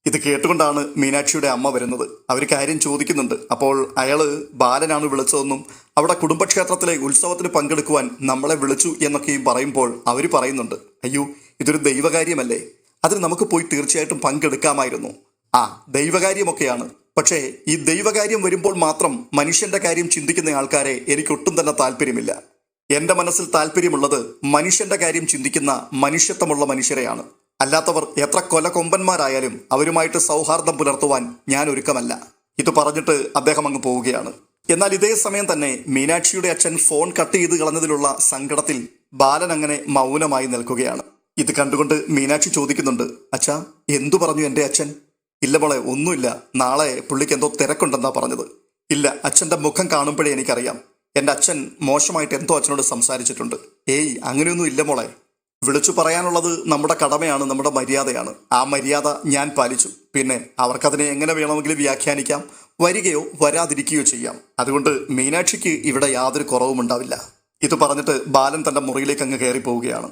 ഇത് കേട്ടുകൊണ്ടാണ് മീനാക്ഷിയുടെ അമ്മ വരുന്നത്. അവർ കാര്യം ചോദിക്കുന്നുണ്ട്. അപ്പോൾ അയാൾ ബാലനാണ് വിളിച്ചതെന്നും അവിടെ കുടുംബക്ഷേത്രത്തിലെ ഉത്സവത്തിന് പങ്കെടുക്കുവാൻ നമ്മളെ വിളിച്ചു എന്നൊക്കെയും പറയുമ്പോൾ അവർ പറയുന്നുണ്ട്. അയ്യോ ഇതൊരു ദൈവകാര്യമല്ലേ? അതിന് നമുക്ക് പോയി തീർച്ചയായിട്ടും പങ്കെടുക്കാമായിരുന്നു. ആ ദൈവകാര്യമൊക്കെയാണ്. പക്ഷേ ഈ ദൈവകാര്യം വരുമ്പോൾ മാത്രം മനുഷ്യന്റെ കാര്യം ചിന്തിക്കുന്ന ആൾക്കാരെ എനിക്കൊട്ടും തന്നെ താല്പര്യമില്ല. എന്റെ മനസ്സിൽ താല്പര്യമുള്ളത് മനുഷ്യന്റെ കാര്യം ചിന്തിക്കുന്ന മനുഷ്യത്വമുള്ള മനുഷ്യരെയാണ്. അല്ലാത്തവർ എത്ര കൊല കൊമ്പന്മാരായാലും അവരുമായിട്ട് സൗഹാർദ്ദം പുലർത്തുവാൻ ഞാൻ ഒരുക്കമല്ല. ഇത് പറഞ്ഞിട്ട് അദ്ദേഹം അങ്ങ് പോവുകയാണ്. എന്നാൽ ഇതേ സമയം തന്നെ മീനാക്ഷിയുടെ അച്ഛൻ ഫോൺ കട്ട് ചെയ്ത് കളഞ്ഞതിലുള്ള സങ്കടത്തിൽ ബാലൻ അങ്ങനെ മൗനമായി നിൽക്കുകയാണ്. ഇത് കണ്ടുകൊണ്ട് മീനാക്ഷി ചോദിക്കുന്നുണ്ട് അച്ഛാ എന്തു പറഞ്ഞു എന്റെ അച്ഛൻ? ഇല്ല മോളെ ഒന്നുമില്ല. നാളെ പുള്ളിക്ക് എന്തോ തിരക്കുണ്ടെന്നാ പറഞ്ഞത്. ഇല്ല അച്ഛന്റെ മുഖം കാണുമ്പോഴേ എനിക്കറിയാം. എന്റെ അച്ഛൻ മോശമായിട്ട് എന്തോ അച്ഛനോട് സംസാരിച്ചിട്ടുണ്ട്. ഏയ് അങ്ങനെയൊന്നും ഇല്ല മോളെ. വിളിച്ചു പറയാനുള്ളത് നമ്മുടെ കടമയാണ് നമ്മുടെ മര്യാദയാണ്. ആ മര്യാദ ഞാൻ പാലിച്ചു. പിന്നെ അവർക്കതിനെ എങ്ങനെ വേണമെങ്കിലും വ്യാഖ്യാനിക്കാം വരികയോ വരാതിരിക്കുകയോ ചെയ്യാം. അതുകൊണ്ട് മീനാക്ഷിക്ക് ഇവിടെ യാതൊരു കുറവും ഉണ്ടാവില്ല. ഇത് പറഞ്ഞിട്ട് ബാലൻ തന്റെ മുറിയിലേക്ക് അങ്ങ് കയറി പോവുകയാണ്.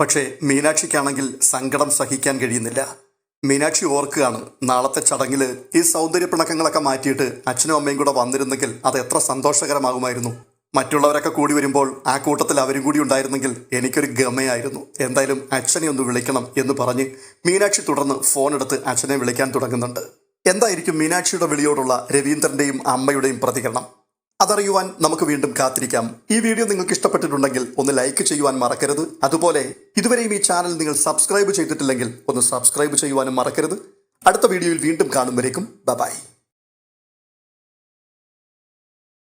പക്ഷേ മീനാക്ഷിക്കാണെങ്കിൽ സങ്കടം സഹിക്കാൻ കഴിയുന്നില്ല. മീനാക്ഷി ഓർക്കുകയാണ് നാളത്തെ ചടങ്ങിൽ ഈ സൗന്ദര്യ പിണക്കങ്ങളൊക്കെ മാറ്റിയിട്ട് അച്ഛനും അമ്മയും കൂടെ വന്നിരുന്നെങ്കിൽ അത് എത്ര സന്തോഷകരമാകുമായിരുന്നു. മറ്റുള്ളവരൊക്കെ കൂടി വരുമ്പോൾ ആ കൂട്ടത്തിൽ അവരും കൂടി ഉണ്ടായിരുന്നെങ്കിൽ എനിക്കൊരു ഗമയായിരുന്നു. എന്തായാലും അച്ഛനെ ഒന്ന് വിളിക്കണം എന്ന് പറഞ്ഞ് മീനാക്ഷി തുടർന്ന് ഫോൺ എടുത്ത് അച്ഛനെ വിളിക്കാൻ തുടങ്ങുന്നുണ്ട്. എന്തായിരിക്കും മീനാക്ഷിയുടെ വിളിയോടുള്ള രവീന്ദ്രന്റെയും അമ്മയുടെയും പ്രതികരണം? അതറിയുവാൻ നമുക്ക് വീണ്ടും കാത്തിരിക്കാം. ഈ വീഡിയോ നിങ്ങൾക്ക് ഇഷ്ടപ്പെട്ടിട്ടുണ്ടെങ്കിൽ ഒന്ന് ലൈക്ക് ചെയ്യുവാൻ മറക്കരുത്. അതുപോലെ ഇതുവരെയും ഈ ചാനൽ നിങ്ങൾ സബ്സ്ക്രൈബ് ചെയ്തിട്ടില്ലെങ്കിൽ ഒന്ന് സബ്സ്ക്രൈബ് ചെയ്യുവാനും മറക്കരുത്. അടുത്ത വീഡിയോയിൽ വീണ്ടും കാണുമ്പോഴേക്കും ബൈ